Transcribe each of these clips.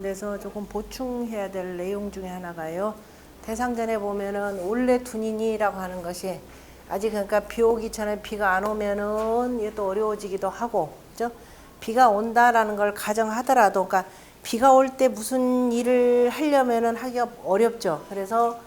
그래서 조금 보충해야 될 내용 중에 하나가요. 대상전에 보면은 올레 둔인이라고 하는 것이 아직 그러니까 비 오기 전에 비가 안 오면은 이게 또 어려워지기도 하고, 그죠? 비가 온다라는 걸 가정하더라도, 그러니까 비가 올 때 무슨 일을 하려면은 하기가 어렵죠. 그래서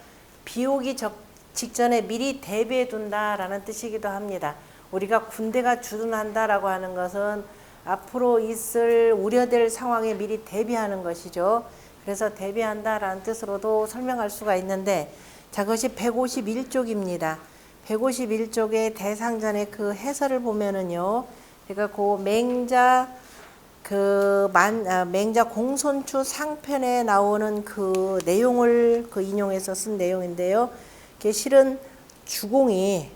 비 오기 적, 직전에 미리 대비해 둔다라는 뜻이기도 합니다. 우리가 군대가 주둔한다라고 하는 것은 앞으로 있을 우려될 상황에 미리 대비하는 것이죠. 그래서 대비한다라는 뜻으로도 설명할 수가 있는데 자, 그것이 151쪽입니다. 151쪽의 대상전의 그 해설을 보면은요. 그러니까 그 맹자 그 만, 아, 맹자 공손추 상편에 나오는 그 내용을 그 인용해서 쓴 내용인데요. 그게 실은 주공이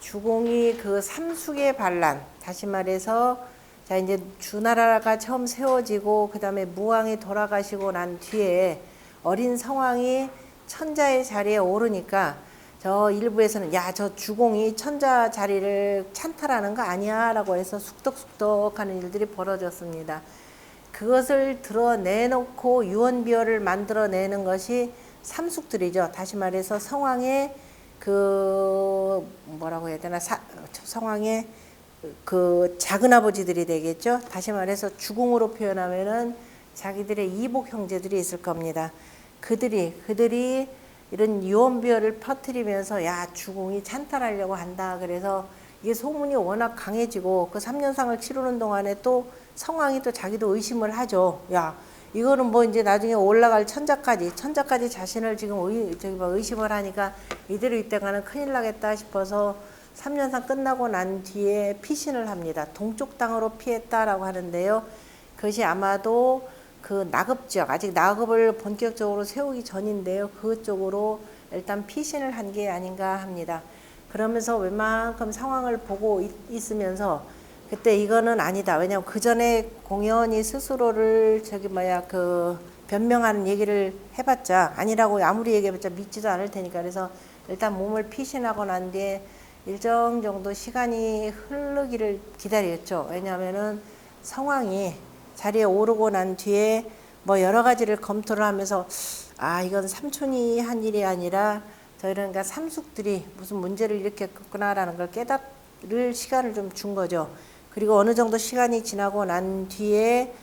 주공이 그 삼숙의 반란 다시 말해서 자 이제 주나라가 처음 세워지고 그 다음에 무왕이 돌아가시고 난 뒤에 어린 성왕이 천자의 자리에 오르니까 저 일부에서는 야 저 주공이 천자 자리를 찬탈하는 거 아니야 라고 해서 숙덕숙덕 하는 일들이 벌어졌습니다. 그것을 드러내놓고 유언비어를 만들어내는 것이 삼숙들이죠. 다시 말해서 성왕의 그 뭐라고 해야 되나 사, 성왕의 그 작은 아버지들이 되겠죠. 다시 말해서 주공으로 표현하면은 자기들의 이복 형제들이 있을 겁니다. 그들이 그들이 이런 유언비어를 퍼뜨리면서 야 주공이 찬탈하려고 한다. 그래서 이게 소문이 워낙 강해지고 그 3년상을 치르는 동안에 또 성왕이 또 자기도 의심을 하죠. 야 이거는 뭐 이제 나중에 올라갈 천자까지 천자까지 자신을 지금 의, 저기 뭐 의심을 하니까 이대로 있다가는 큰일 나겠다 싶어서 3년상 끝나고 난 뒤에 피신을 합니다. 동쪽 땅으로 피했다라고 하는데요. 그것이 아마도 그 나급 지역 아직 나급을 본격적으로 세우기 전인데요. 그쪽으로 일단 피신을 한 게 아닌가 합니다. 그러면서 웬만큼 상황을 보고 있, 있으면서 그때 이거는 아니다. 왜냐하면 그 전에 공연이 스스로를 저기 뭐야 그 변명하는 얘기를 해봤자 아니라고 아무리 얘기해봤자 믿지도 않을 테니까 그래서 일단 몸을 피신하고 난 뒤에 일정 정도 시간이 흐르기를 기다렸죠. 왜냐하면은 상황이 자리에 오르고 난 뒤에 뭐 여러 가지를 검토를 하면서 아 이건 삼촌이 한 일이 아니라 저희는 그러니까 삼숙들이 무슨 문제를 일으켰구나라는 걸 깨달을 시간을 좀 준 거죠. 그리고 어느 정도 시간이 지나고 난 뒤에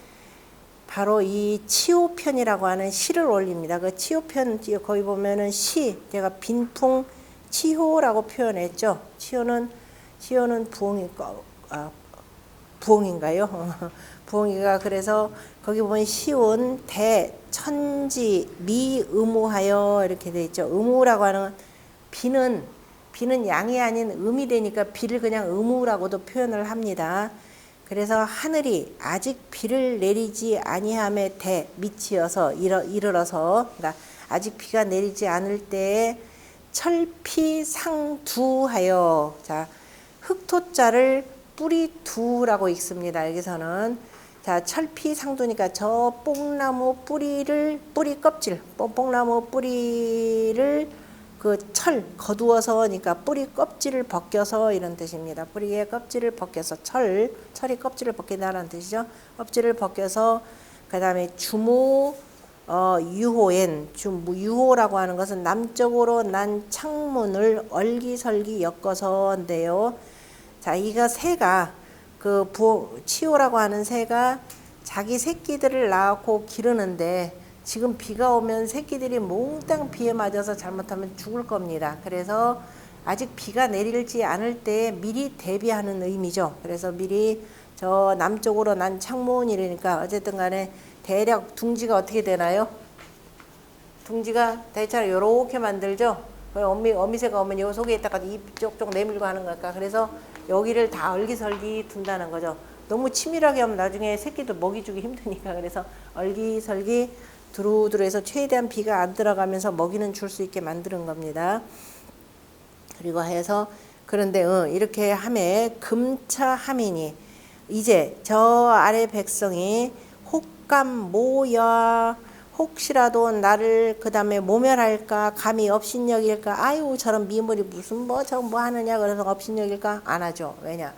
바로 이 치호편이라고 하는 시를 올립니다. 그 치호편 거기 보면은 시 제가 빈풍 치호라고 표현했죠. 치호는 치호는 부엉이 아, 부엉인가요? 부엉이가 그래서 거기 보면 시온 대 천지 미 의무하여 이렇게 돼 있죠. 의무라고 하는 비는 비는 양이 아닌 음이 되니까 비를 그냥 의무라고도 표현을 합니다. 그래서 하늘이 아직 비를 내리지 아니함에 대 밑이어서 이르, 이르러서 그러니까 아직 비가 내리지 않을 때에 철피상두하여 자 흑토자를 뿌리 두라고 읽습니다. 여기서는 자 철피상두니까 저 뽕나무 뿌리를 뿌리 껍질 뽕뽕나무 뿌리를 그 철 거두어서 그러니까 뿌리 껍질을 벗겨서 이런 뜻입니다. 뿌리의 껍질을 벗겨서 철 철이 껍질을 벗긴다는 뜻이죠. 껍질을 벗겨서 그 다음에 주무 어, 유호엔 주 유호라고 하는 것은 남쪽으로 난 창문을 얼기설기 엮어서인데요. 자, 이가 새가 그 부, 치호라고 하는 새가 자기 새끼들을 낳고 기르는데 지금 비가 오면 새끼들이 몽땅 비에 맞아서 잘못하면 죽을 겁니다. 그래서 아직 비가 내릴지 않을 때 미리 대비하는 의미죠. 그래서 미리 저 남쪽으로 난 창문이라니까 어쨌든 간에 대략 둥지가 어떻게 되나요? 둥지가 대체로 이렇게 만들죠. 어미, 어미새가 오면 요 속에 있다가 이쪽쪽 내밀고 하는 거니까 그래서 여기를 다 얼기설기 둔다는 거죠. 너무 치밀하게 하면 나중에 새끼도 먹이 주기 힘드니까 그래서 얼기설기 두루두루 해서 최대한 비가 안 들어가면서 먹이는 줄 수 있게 만드는 겁니다. 그리고 해서 그런데 어, 이렇게 함에 금차 함이니 이제 저 아래 백성이 혹감 모여 혹시라도 나를 그 다음에 모멸할까 감히 업신여길까? 아유 저런 미물이 무슨 뭐저뭐 하느냐? 그래서 업신여길까? 안 하죠. 왜냐?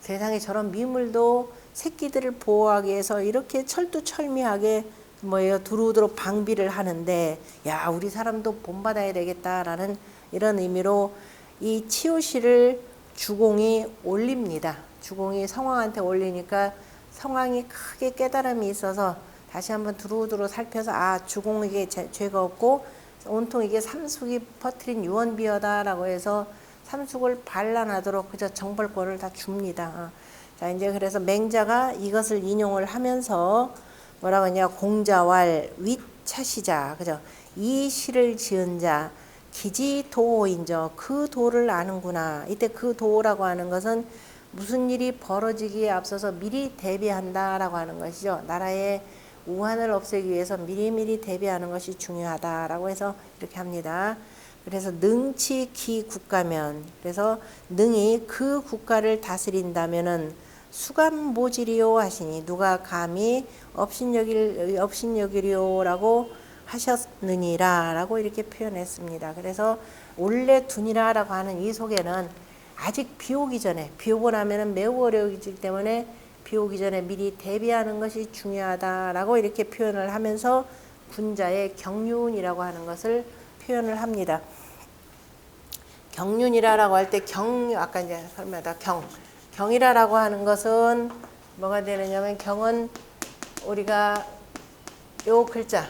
세상에 저런 미물도 새끼들을 보호하기 위해서 이렇게 철두철미하게 뭐예요? 두루두루 방비를 하는데 야 우리 사람도 본받아야 되겠다라는 이런 의미로 이 치유시를 주공이 올립니다. 주공이 성왕한테 올리니까 성왕이 크게 깨달음이 있어서 다시 한번 두루두루 살펴서 아 주공에게 제- 죄가 없고 온통 이게 삼숙이 퍼뜨린 유언비어다라고 해서 삼숙을 반란하도록 그저 정벌권을 다 줍니다. 어. 자 이제 그래서 맹자가 이것을 인용을 하면서 뭐라고 하냐 공자왈 윗차시자 그죠 이 시를 지은 자 기지도인저 그 도를 아는구나 이때 그 도라고 하는 것은 무슨 일이 벌어지기에 앞서서 미리 대비한다라고 하는 것이죠 나라의 우환을 없애기 위해서 미리미리 대비하는 것이 중요하다라고 해서 이렇게 합니다 그래서 능치 기 국가면 그래서 능이 그 국가를 다스린다면은 수감모질이요 하시니 누가 감히 업신여길 업신여기리요라고 하셨느니라라고 이렇게 표현했습니다. 그래서 원래 둔이라라고 하는 이 속에는 아직 비 오기 전에 비 오고 나면은 매우 어려우기 때문에 비 오기 전에 미리 대비하는 것이 중요하다라고 이렇게 표현을 하면서 군자의 경륜이라고 하는 것을 표현을 합니다. 경륜이라라고 할 때 경 아까 이제 설명하다 경 경이라라고 하는 것은 뭐가 되느냐면 경은 우리가 요 글자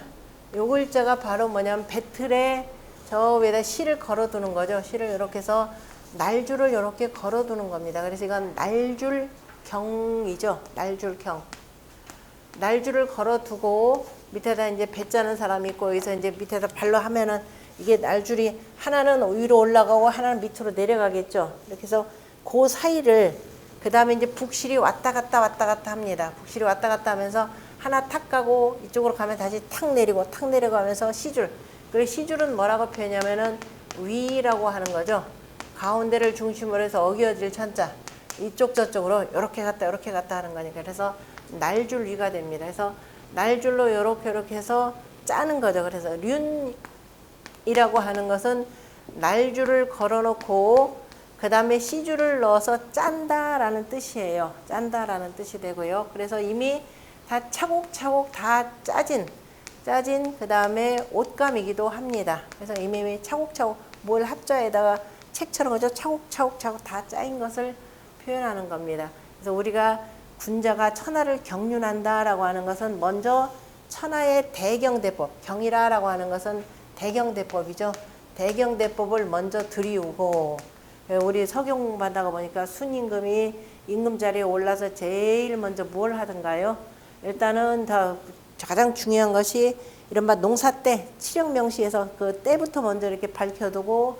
요 글자가 바로 뭐냐면 배틀에 저 위에다 실을 걸어두는 거죠 실을 이렇게 해서 날줄을 이렇게 걸어두는 겁니다 그래서 이건 날줄 경이죠 날줄 경 날줄을 걸어두고 밑에다 이제 배 짜는 사람이 있고 여기서 이제 밑에다 발로 하면은 이게 날줄이 하나는 위로 올라가고 하나는 밑으로 내려가겠죠. 이렇게 해서 그 사이를 그 다음에 이제 북실이 왔다 갔다 왔다 갔다 합니다. 북실이 왔다 갔다 하면서 하나 탁 가고 이쪽으로 가면 다시 탁 내리고 탁 내려가면서 시줄. 그 시줄은 뭐라고 표현하냐면은 위라고 하는 거죠. 가운데를 중심으로 해서 어기어질 천자. 이쪽 저쪽으로 이렇게 갔다 이렇게 갔다 하는 거니까 그래서 날줄 위가 됩니다. 그래서 날줄로 이렇게 이렇게 해서 짜는 거죠. 그래서 륜이라고 하는 것은 날줄을 걸어놓고 그 다음에 시줄을 넣어서 짠다라는 뜻이에요. 짠다라는 뜻이 되고요. 그래서 이미 다 차곡차곡 다 짜진 짜진 그 다음에 옷감이기도 합니다. 그래서 이미 차곡차곡 뭘 합자에다가 책처럼 그죠 차곡차곡차곡 다 짜인 것을 표현하는 겁니다. 그래서 우리가 군자가 천하를 경륜한다라고 하는 것은 먼저 천하의 대경대법 경이라라고 하는 것은 대경대법이죠. 대경대법을 먼저 들이우고 우리 석용 받다가 보니까 순임금이 임금 자리에 올라서 제일 먼저 뭘 하던가요? 일단은 다 가장 중요한 것이 이른바 농사 때 칠영 명시에서 그 때부터 먼저 이렇게 밝혀두고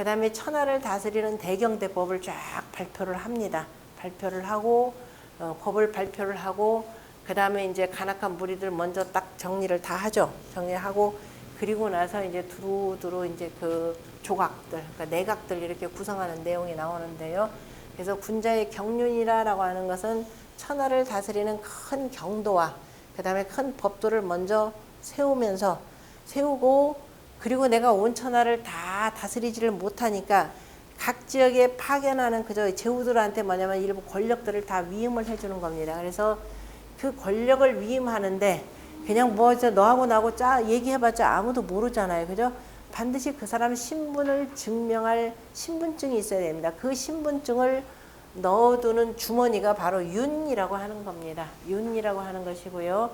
그 다음에 천하를 다스리는 대경대법을 쫙 발표를 합니다. 발표를 하고 어, 법을 발표를 하고 그 다음에 이제 간악한 무리들 먼저 딱 정리를 다 하죠. 정리하고 그리고 나서 이제 두루두루 이제 그 조각들, 그러니까 내각들 이렇게 구성하는 내용이 나오는데요. 그래서 군자의 경륜이라라고 하는 것은 천하를 다스리는 큰 경도와 그 다음에 큰 법도를 먼저 세우면서 세우고 그리고 내가 온 천하를 다 다스리지를 못하니까 각 지역에 파견하는 그저 제후들한테 뭐냐면 일부 권력들을 다 위임을 해주는 겁니다. 그래서 그 권력을 위임하는데 그냥 뭐 저 너하고 나하고 짜 얘기해봤자 아무도 모르잖아요. 그죠? 반드시 그 사람 신분을 증명할 신분증이 있어야 됩니다. 그 신분증을 넣어두는 주머니가 바로 윤이라고 하는 겁니다. 윤이라고 하는 것이고요.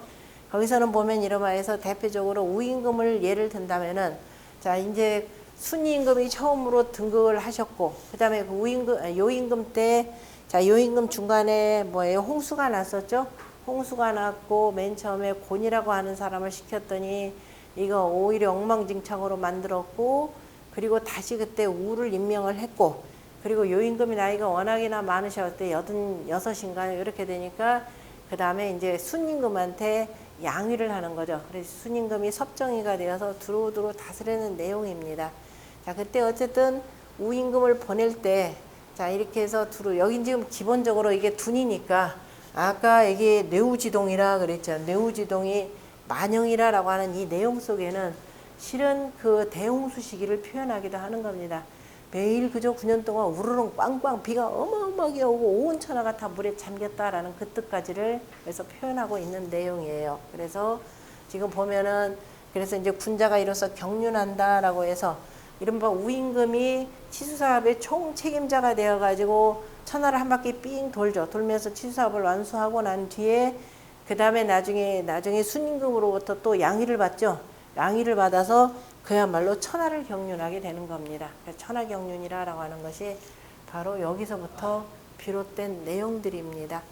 거기서는 보면 이러마에서 대표적으로 우임금을 예를 든다면은 자 이제 순임금이 처음으로 등극을 하셨고 그다음에 그 우임금 아, 요임금 때 자 요임금 중간에 뭐예요 홍수가 났었죠. 홍수가 났고 맨 처음에 곤이라고 하는 사람을 시켰더니 이거 오히려 엉망진창으로 만들었고 그리고 다시 그때 우를 임명을 했고 그리고 요임금이 나이가 워낙이나 많으셨대 여든 여섯인가 이렇게 되니까 그 다음에 이제 순임금한테 양위를 하는 거죠. 그래서 순임금이 섭정이가 되어서 두루두루 다스리는 내용입니다. 자 그때 어쨌든 우임금을 보낼 때 자 이렇게 해서 두루 여긴 지금 기본적으로 이게 둔이니까 아까 이게 뇌우지동이라 그랬죠. 뇌우지동이 만영이라라고 하는 이 내용 속에는 실은 그 대홍수 시기를 표현하기도 하는 겁니다. 매일 그저 9년 동안 우르릉 빵빵 비가 어마어마하게 오고 온 천하가 다 물에 잠겼다라는 그 뜻까지를 그래서 표현하고 있는 내용이에요. 그래서 지금 보면은 그래서 이제 군자가 이로써 경륜한다라고 해서 이른바 우임금이 치수사업의 총 책임자가 되어가지고 천하를 한 바퀴 삥 돌죠. 돌면서 치수사업을 완수하고 난 뒤에 그 다음에 나중에 나중에 순임금으로부터 또 양의를 받죠. 양의를 받아서 그야말로 천하를 경륜하게 되는 겁니다. 그래서 천하 경륜이라고 하는 것이 바로 여기서부터 비롯된 내용들입니다.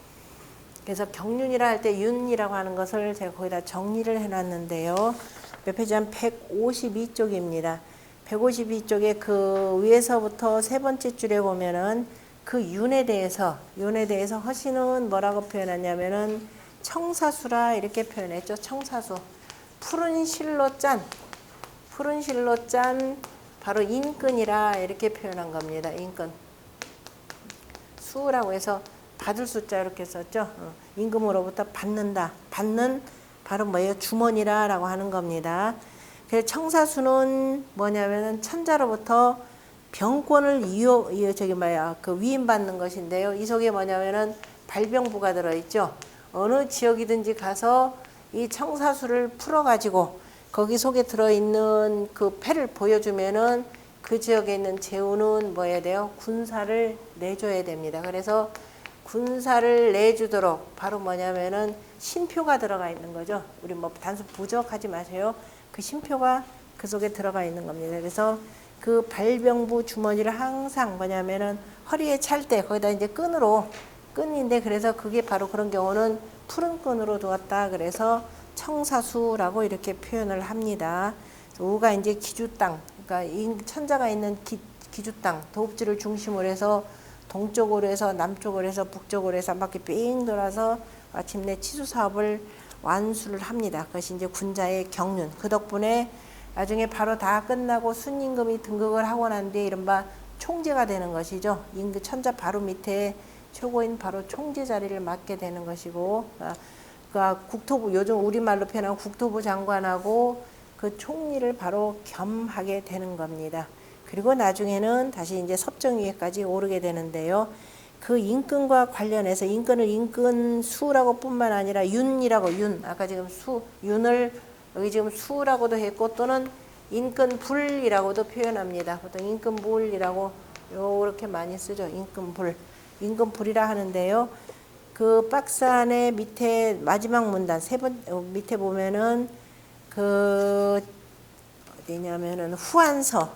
그래서 경륜이라 할 때 윤이라고 하는 것을 제가 거기다 정리를 해놨는데요. 몇 페이지 한 152쪽입니다. 152쪽에 그 위에서부터 세 번째 줄에 보면은 그 윤에 대해서 윤에 대해서 허신은 뭐라고 표현하냐면은 청사수라 이렇게 표현했죠. 청사수. 푸른 실로 짠 푸른 실로 짠 바로 인근이라 이렇게 표현한 겁니다. 인근. 수라고 해서 받을 숫자 이렇게 썼죠. 어, 임금으로부터 받는다. 받는 바로 뭐예요? 주머니라라고 하는 겁니다. 그래서 청사수는 뭐냐면은 천자로부터 병권을 이어, 이어 저기 뭐야 그 위임받는 것인데요. 이 속에 뭐냐면은 발병부가 들어있죠. 어느 지역이든지 가서 이 청사수를 풀어가지고 거기 속에 들어있는 그 패를 보여주면은 그 지역에 있는 제후는 뭐 해야 돼요? 군사를 내줘야 됩니다. 그래서 군사를 내주도록 바로 뭐냐면은 신표가 들어가 있는 거죠. 우리 뭐 단순 부적하지 마세요. 그 신표가 그 속에 들어가 있는 겁니다. 그래서 그 발병부 주머니를 항상 뭐냐면은 허리에 찰 때 거기다 이제 끈으로 끈인데 그래서 그게 바로 그런 경우는 푸른 끈으로 두었다. 그래서 청사수라고 이렇게 표현을 합니다. 우가 이제 기주 땅, 그러니까 천자가 있는 기, 기주 땅, 도읍지를 중심으로 해서 동쪽으로 해서 남쪽으로 해서 북쪽으로 해서 한 바퀴 삥 돌아서 마침내 치수 사업을 완수를 합니다. 그것이 이제 군자의 경륜. 그 덕분에 나중에 바로 다 끝나고 순임금이 등극을 하고 난 뒤에 이른바 총재가 되는 것이죠. 임금 천자 바로 밑에 최고인 바로 총재 자리를 맡게 되는 것이고, 아, 그러니까 국토부 요즘 우리말로 표현하면 국토부 장관하고 그 총리를 바로 겸하게 되는 겁니다. 그리고 나중에는 다시 이제 섭정위에까지 오르게 되는데요. 그 인근과 관련해서 인근을 인근 수라고 뿐만 아니라 윤이라고 윤 아까 지금 수 윤을 여기 지금 수라고도 했고 또는 인근 불이라고도 표현합니다. 보통 인근 불이라고 요렇게 많이 쓰죠. 인근 불 인근 불이라 하는데요. 그 박스 안에 밑에 마지막 문단 세 번 밑에 보면은 그 어디냐면은 후한서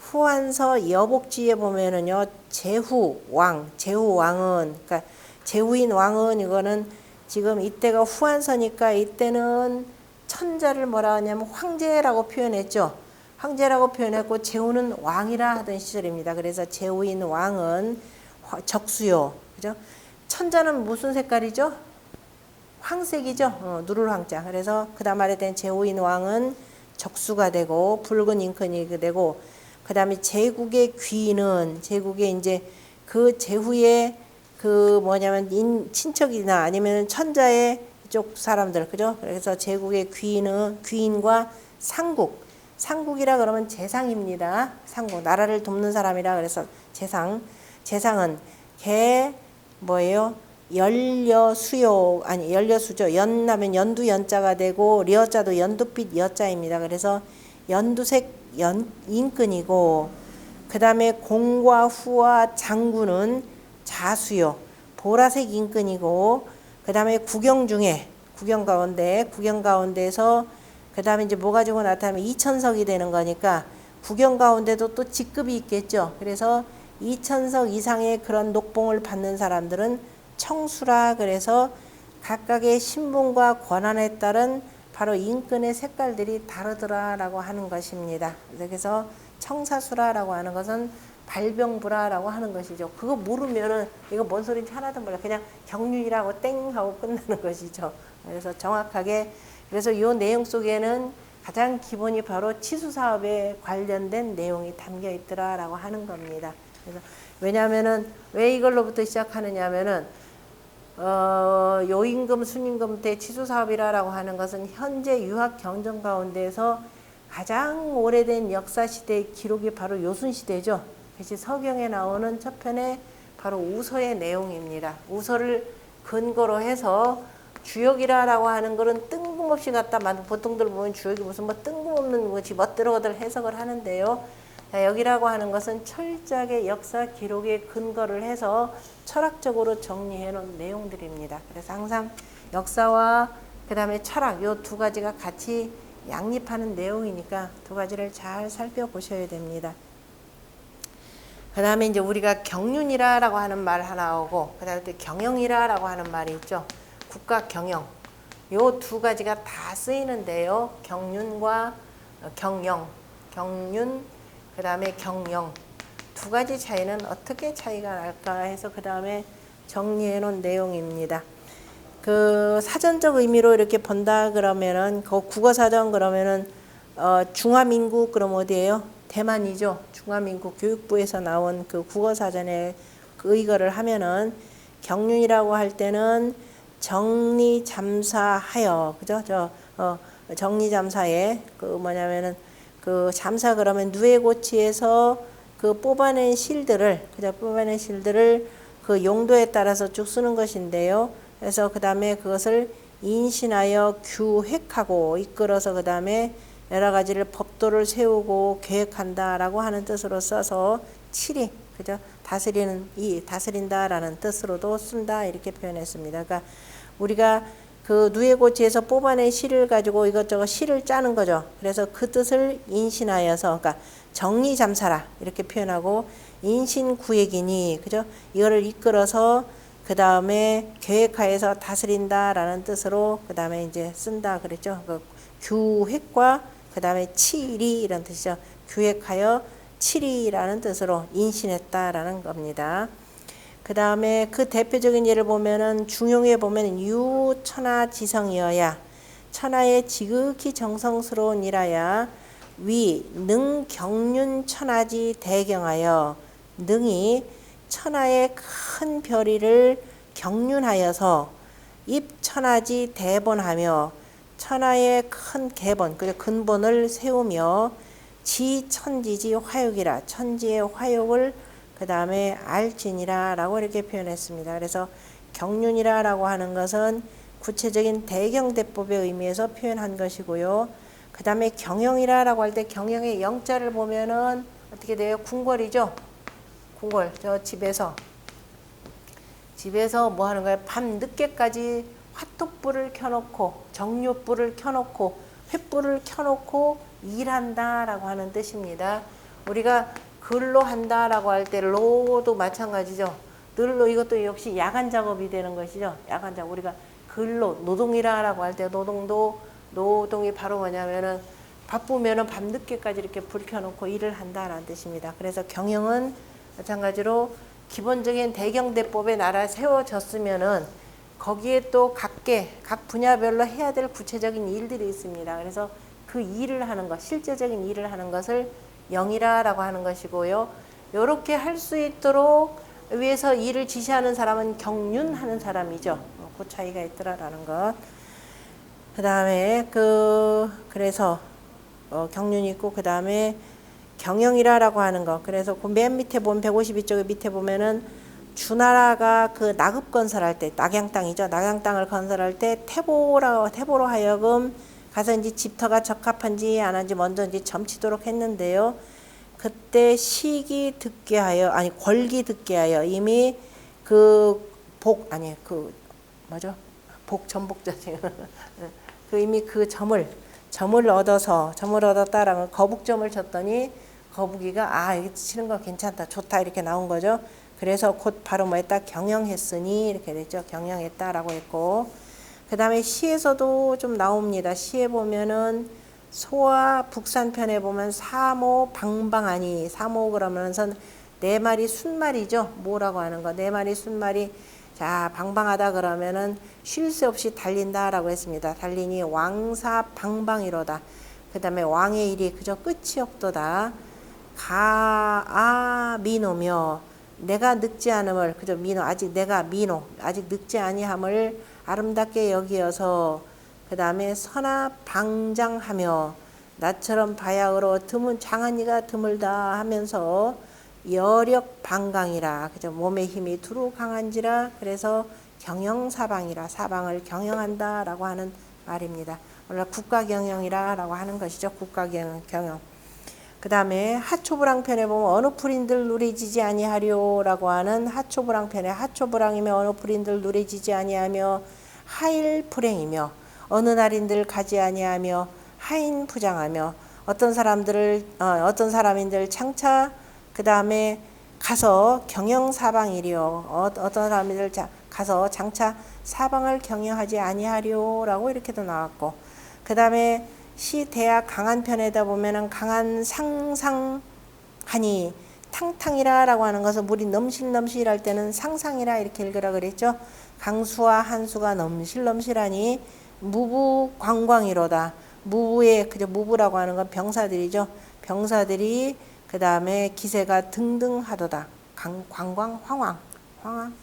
후한서 여복지에 보면은요 제후 왕 제후 왕은 그러니까 제후인 왕은 이거는 지금 이때가 후한서니까 이때는 천자를 뭐라 하냐면 황제라고 표현했죠. 황제라고 표현했고 제후는 왕이라 하던 시절입니다. 그래서 제후인 왕은 적수요. 그죠? 천자는 무슨 색깔이죠? 황색이죠. 어, 누를 황자. 그래서 그 다음 말에 된 제후인 왕은 적수가 되고 붉은 되고 그 다음에 제국의 귀는 제국의 이제 그 제후의 그 뭐냐면 인 친척이나 아니면 천자의 이쪽 사람들 그죠? 그래서 제국의 귀인은 귀인과 상국 상국이라 그러면 재상입니다. 상국 나라를 돕는 사람이라 그래서 재상 재상은 개 뭐예요? 연려수요 아니 연려수죠. 연나면 연두 연자가 되고 리어자도 연두빛 여자입니다. 그래서 연두색 연 인근이고 그 다음에 공과 후와 장군은 자수요. 보라색 인근이고 그 다음에 구경 중에 구경 가운데 구경 가운데서 그 다음에 이제 뭐 가지고 나타나면 이천석이 되는 거니까 구경 가운데도 또 직급이 있겠죠. 그래서 이천석 이상의 그런 녹봉을 받는 사람들은 청수라 그래서 각각의 신분과 권한에 따른 바로 인근의 색깔들이 다르더라라고 하는 것입니다. 그래서 청사수라라고 하는 것은 발병부라라고 하는 것이죠. 그거 모르면은 이거 뭔 소리인지 하나도 몰라. 그냥 경륜이라고 땡 하고 끝나는 것이죠. 그래서 정확하게 그래서 이 내용 속에는 가장 기본이 바로 치수 사업에 관련된 내용이 담겨 있더라라고 하는 겁니다. 그래서 왜냐하면은 왜 이걸로부터 시작하느냐면은 어, 요임금, 순임금 때 치수 사업이라고 하는 것은 현재 유학 경정 가운데서 가장 오래된 역사 시대의 기록이 바로 요순 시대죠. 그래서 서경에 나오는 첫 편의 바로 우서의 내용입니다. 우서를 근거로 해서 주역이라라고 하는 거는 뜬금없이 갖다 만 보통들 보면 주역이 무슨 뭐 뜬금없는 뭐지 멋대로들 해석을 하는데요. 자, 여기라고 하는 것은 철저하게 역사 기록에 근거를 해서 철학적으로 정리해 놓은 내용들입니다. 그래서 항상 역사와 그 다음에 철학 요 두 가지가 같이 양립하는 내용이니까 두 가지를 잘 살펴보셔야 됩니다. 그 다음에 이제 우리가 경륜이라라고 하는 말 하나 오고, 그 다음에 또 경영이라라고 하는 말이 있죠. 국가 경영. 요 두 가지가 다 쓰이는데요. 경륜과 어, 경영. 경륜, 그 다음에 경영. 두 가지 차이는 어떻게 차이가 날까 해서 그 다음에 정리해 놓은 내용입니다. 그 사전적 의미로 이렇게 본다 그러면은 그 국어 사전 그러면은 어 중화민국 그럼 어디예요? 대만이죠. 중화민국 교육부에서 나온 그 국어 사전에 그 의거를 하면은 경륜이라고 할 때는 정리 잠사하여 그죠? 저 어 정리 잠사에 그 뭐냐면은 그 잠사 그러면 누에고치에서 그 뽑아낸 실들을 그죠? 뽑아낸 실들을 그 용도에 따라서 쭉 쓰는 것인데요. 그래서 그 다음에 그것을 인신하여 규획하고 이끌어서 그 다음에 여러 가지를 법도를 세우고 계획한다라고 하는 뜻으로 써서 칠이 그죠 다스리는 이 다스린다라는 뜻으로도 쓴다 이렇게 표현했습니다. 그러니까 우리가 그 누에고치에서 뽑아낸 시를 가지고 이것저것 시를 짜는 거죠. 그래서 그 뜻을 인신하여서 그러니까 정리 잠사라 이렇게 표현하고 인신 구획이니 그죠 이거를 이끌어서 그 다음에 계획하여서 다스린다라는 뜻으로 그 다음에 이제 쓴다 그랬죠. 그 규획과 그 다음에 칠이 이런 뜻이죠. 규획하여 칠이라는 뜻으로 인신했다라는 겁니다. 그 다음에 그 대표적인 예를 보면은 중용에 보면 유천하 지성이어야 천하의 지극히 정성스러운 일하야 위 능 경륜 천하지 대경하여 능이 천하의 큰 별이를 경륜하여서 입 천하지 대본하며 천하의 큰 개본 그 근본을 세우며 지 천지지 화욕이라 천지의 화욕을 그 다음에 알지니라라고 이렇게 표현했습니다. 그래서 경륜이라 라고 하는 것은 구체적인 대경대법의 의미에서 표현한 것이고요. 그 다음에 경영이라 라고 할 때 경영의 영자를 보면은 어떻게 돼요? 궁궐이죠. 궁궐 저 집에서 집에서 뭐 하는 거예요? 밤 늦게까지 화톡불을 켜놓고 정료불을 켜놓고 횃불을 켜놓고 일한다라고 하는 뜻입니다. 우리가 글로 한다라고 할 때 로도 마찬가지죠. 늘로 이것도 역시 야간 작업이 되는 것이죠. 야간 작업 우리가 글로 노동이라라고 할 때 노동도 노동이 바로 뭐냐면은 바쁘면은 밤 늦게까지 이렇게 불 켜놓고 일을 한다라는 뜻입니다. 그래서 경영은 마찬가지로 기본적인 대경대법에 나라 세워졌으면은 거기에 또 각계 각 분야별로 해야 될 구체적인 일들이 있습니다. 그래서 그 일을 하는 것, 실제적인 일을 하는 것을 영이라라고 하는 것이고요. 이렇게 할 수 있도록 위해서 일을 지시하는 사람은 경륜하는 사람이죠. 어, 그 차이가 있더라라는 것. 그 다음에 그 그래서 어, 경륜이 있고 그 다음에 경영이라라고 하는 거. 그래서 그 맨 밑에 보면 152쪽에 밑에 보면은 주나라가 그 나급 건설할 때 낙양 땅이죠. 낙양 땅을 건설할 때 태보라 태보로 하여금 가서 이제 집터가 적합한지 안 한지 먼저 이제 점치도록 했는데요. 그때 시기 듣게 하여 아니 권기 듣게 하여 이미 그 복 아니 그 뭐죠? 복 전복자지. 그 이미 그 점을 점을 얻어서 점을 얻었다라는 거북점을 쳤더니 거북이가 아 이게 치는 거 괜찮다 좋다 이렇게 나온 거죠. 그래서 곧 바로 뭐 했다 경영했으니 이렇게 됐죠. 경영했다라고 했고 그 다음에 시에서도 좀 나옵니다. 시에 보면은 소와 북산편에 보면 사모 방방하니 사모 그러면서 네 마리 순말이죠. 뭐라고 하는 거? 네 마리 순말이 자 방방하다 그러면은 쉴 새 없이 달린다라고 했습니다. 달리니 왕사 방방이로다. 그 다음에 왕의 일이 그저 끝이 없도다. 가아 미노며 내가 늙지 않음을 그저 미노 아직 내가 미노 아직 늙지 아니함을 아름답게 여기어서 그 다음에 선하 방장하며 나처럼 바야흐로 드문 장한이가 드물다 하면서 여력 방강이라 그죠 몸의 힘이 두루 강한지라 그래서 경영 사방이라 사방을 경영한다라고 하는 말입니다. 원래 국가 경영이라라고 하는 것이죠. 국가 경영. 그 다음에 하초불항편에 보면 어느 풀인들 누리지지 아니하려라고 하는 하초불항편에 하초불항이며 어느 풀인들 누리지지 아니하며 하일 불행이며 어느 날인들 가지 아니하며 하인 부장하며 어떤 사람들을 어, 어떤 사람인들 창차 그 다음에 가서 경영 사방이리요 어, 어떤 사람인들 자, 가서 장차 사방을 경영하지 아니하려라고 이렇게도 나왔고 그 다음에 시 대학 강한 편에다 보면은 강한 상상하니 탕탕이라라고 하는 것은 물이 넘실넘실할 때는 상상이라 이렇게 읽으라 그랬죠. 강수와 한수가 넘실넘실하니 무부광광이로다. 무부의 그저 무부라고 하는 건 병사들이죠. 병사들이 그 다음에 기세가 등등하도다. 강, 광광 황황 황황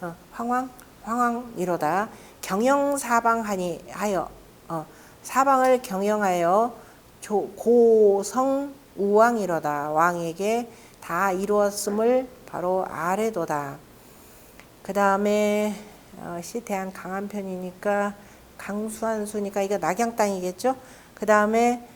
어, 황황 황황이로다. 경영 사방하니 하여 어, 사방을 경영하여 조, 고성 우왕이로다. 왕에게 다 이루었음을 바로 아래도다. 그 다음에 어, 시대한 강한 편이니까 강수한 수니까 이거 낙양 땅이겠죠. 그 다음에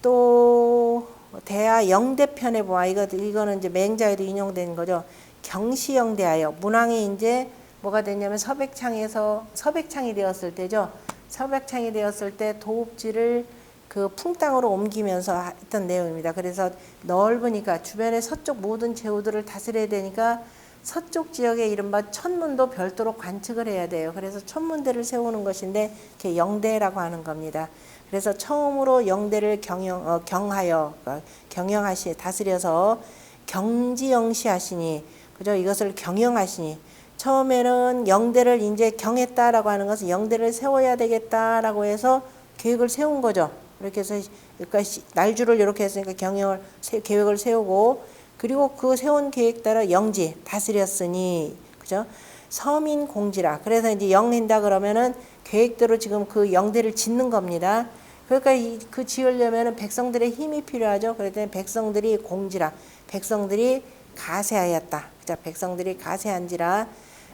또 대하 영대편에 보아 이거 이거는 이제 맹자에도 인용된 거죠. 경시 영대하여 문왕이 이제 뭐가 됐냐면 서백창에서 서백창이 되었을 때죠. 서백창이 되었을 때 도읍지를 그 풍땅으로 옮기면서 했던 내용입니다. 그래서 넓으니까 주변의 서쪽 모든 제후들을 다스려야 되니까 서쪽 지역의 이른바 천문도 별도로 관측을 해야 돼요. 그래서 천문대를 세우는 것인데 이렇게 영대라고 하는 겁니다. 그래서 처음으로 영대를 경영 어, 경하여 어, 경영하시 다스려서 경지영시하시니 그죠? 이것을 경영하시니 처음에는 영대를 이제 경했다라고 하는 것은 영대를 세워야 되겠다라고 해서 계획을 세운 거죠. 이렇게 해서 그러니까 시- 날주를 이렇게 했으니까 경영을 세- 계획을 세우고 그리고 그 세운 계획 따라 영지 다스렸으니 그죠? 서민 공지라. 그래서 이제 영한다 그러면은 계획대로 지금 그 영대를 짓는 겁니다. 그러니까 이, 그 지으려면은 백성들의 힘이 필요하죠. 그랬더니 백성들이 공지라. 백성들이 가세하였다. 그죠? 백성들이 가세한지라.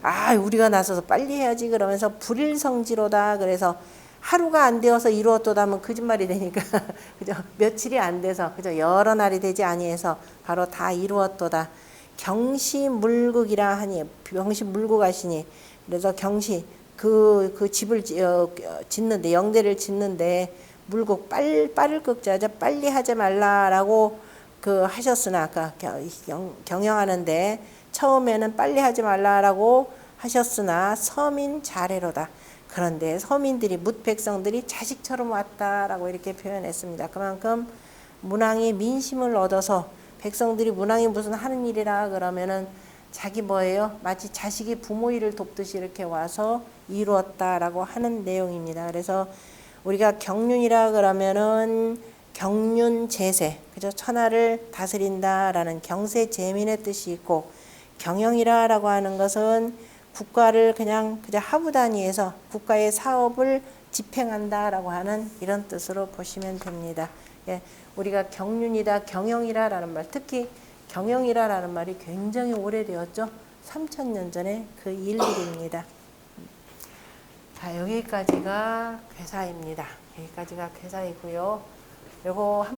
아, 우리가 나서서 빨리 해야지 그러면서 불일성지로다. 그래서 하루가 안 되어서 이루었도다면 거짓말이 되니까. 그죠? 며칠이 안 돼서 그죠? 여러 날이 되지 아니해서 바로 다 이루었도다. 경시 물국이라 하니 경시 물국 하시니. 그래서 경시 그 그 집을 지- 어, 짓는데 영대를 짓는데 물국 빨 빠를 극자자 빨리 하지 말라라고 그 하셨으나 아까 경- 경- 경영하는데 처음에는 빨리 하지 말라라고 하셨으나 서민 자례로다. 그런데 서민들이 묻 백성들이 자식처럼 왔다라고 이렇게 표현했습니다. 그만큼 문왕이 민심을 얻어서 백성들이 문왕이 무슨 하는 일이라 그러면은 자기 뭐예요? 마치 자식이 부모 일을 돕듯이 이렇게 와서 이루었다라고 하는 내용입니다. 그래서 우리가 경륜이라 그러면은 경륜 제세, 그죠? 천하를 다스린다라는 경세 제민의 뜻이 있고 경영이라라고 하는 것은 국가를 그냥 그저 하부 단위에서 국가의 사업을 집행한다라고 하는 이런 뜻으로 보시면 됩니다. 예, 우리가 경륜이다, 경영이라라는 말, 특히 경영이라라는 말이 굉장히 오래되었죠. 3천 년 전에 그 일들입니다. 자, 여기까지가 괴사입니다. 여기까지가 괴사이고요. 요거 한